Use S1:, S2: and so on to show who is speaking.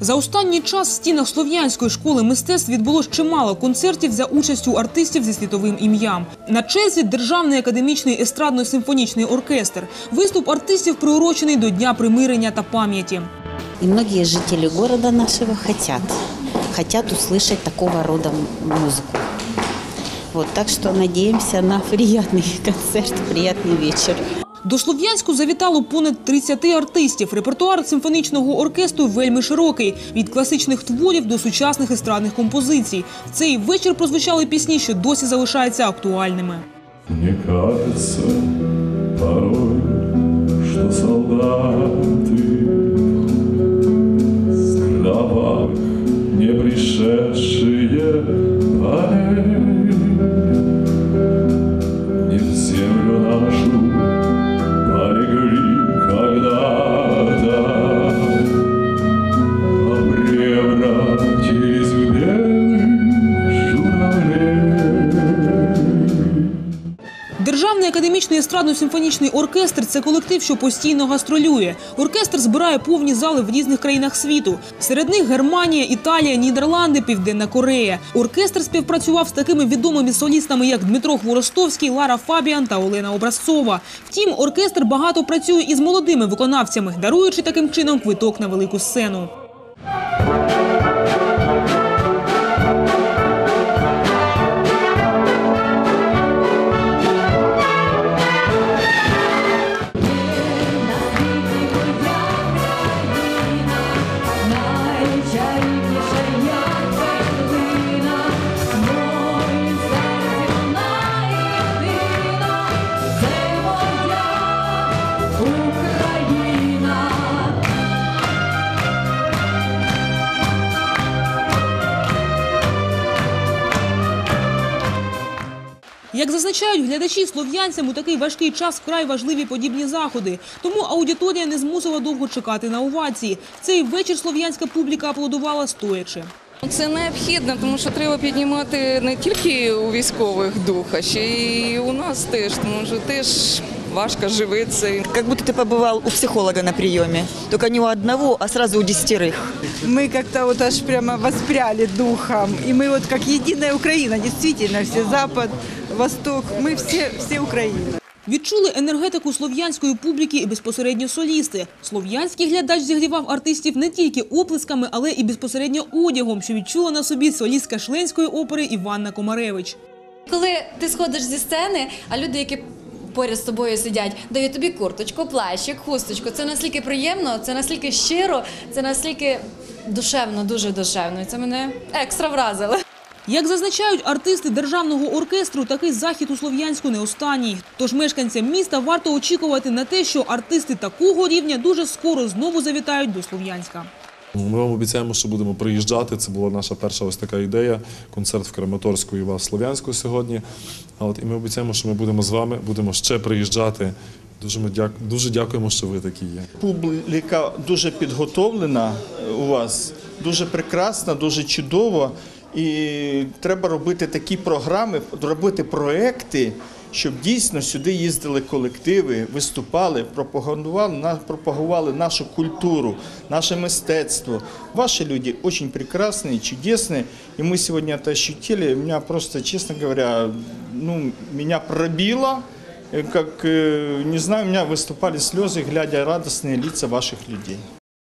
S1: За останній час в стінах Слов'янської школи мистецтв відбулось чимало концертів за участю артистів зі світовим ім'ям. На черзі Державний академічний естрадно-симфонічний оркестр. Виступ артистів приурочений до Дня примирення та пам'яті.
S2: И многие жители города нашего хотят, хотят услышать такого рода музыку. Вот, так что надеемся на приятный концерт, приятный вечер.
S1: До Слов'янську завітало понад 30 артистів. Репертуар симфонічного оркестру вельми широкий від класичних творів до сучасних естрадних композицій. Цей вечір прозвучали пісні, що досі залишаються актуальними.
S3: Мені кажеться порой, що солдаты
S1: Державний академічний естрадно-симфонічний оркестр це колектив, що постійно гастролює. Оркестр збирає повні зали в різних країнах світу. Серед них Германія, Італія, Нідерланди, Південна Корея. Оркестр співпрацював з такими відомими солістами, як Дмитро Хворостовський, Лара Фабіан та Олена Образцова. Втім, оркестр багато працює із молодими виконавцями, даруючи таким чином квиток на велику сцену. Як зазначають глядачі, слов'янцям у такий важкий час вкрай важливі подібні заходи. Тому аудиторія не змусила довго чекати на овації. В цей вечір слов'янська публіка аплодувала стоячи.
S4: Це необхідно, тому що треба піднімати не тільки у військових дух, а ще й у нас теж, тому що теж важко живеться.
S5: Как будто ты побывал у психолога на приеме. Только не у одного, а сразу у десятерых.
S6: Мы как-то вот аж прямо воспряли духом. И мы вот как единая Украина, действительно, все Запад, Восток, мы все, все Украина.
S1: Відчули енергетику слов'янської публіки і безпосередньо солісти. Слов'янський глядач зігрівав артистів не тільки оплесками, але і безпосередньо одягом, що відчула на собі солістка Шленської опери Іванна Комаревич.
S7: Коли ти сходиш зі сцени, а люди, які поряд з тобою сидять, дають тобі курточку, плащик, хусточку. Це настільки приємно, це настільки щиро, це настільки душевно, дуже душевно. І це мене екстра вразило.
S1: Як зазначають артисти державного оркестру, такий захід у Слов'янську не останній. Тож мешканцям міста варто очікувати на те, що артисти такого рівня дуже скоро знову завітають до Слов'янська.
S8: Ми вам обіцяємо, що будемо приїжджати. Це була наша перша ось така ідея. Концерт в Краматорську і в Слов'янську сьогодні. А От і ми обіцяємо, що ми будемо з вами, будемо ще приїжджати. Дуже ми дяк... дуже дякуємо, що ви такі є.
S9: Публіка дуже підготовлена у вас, дуже прекрасна, дуже чудово. І треба робити такі програми, робити проекти, щоб дійсно сюди їздили колективи, виступали, пропагандували, на- пропагували нашу культуру, наше мистецтво. Ваши люди очень прекрасные, чудесные. И мы сегодня это ощутили. Меня просто, честно говоря, ну, меня пробило. Э, Как, э, не знаю, у меня выступали слезы, глядя радостные лица ваших людей.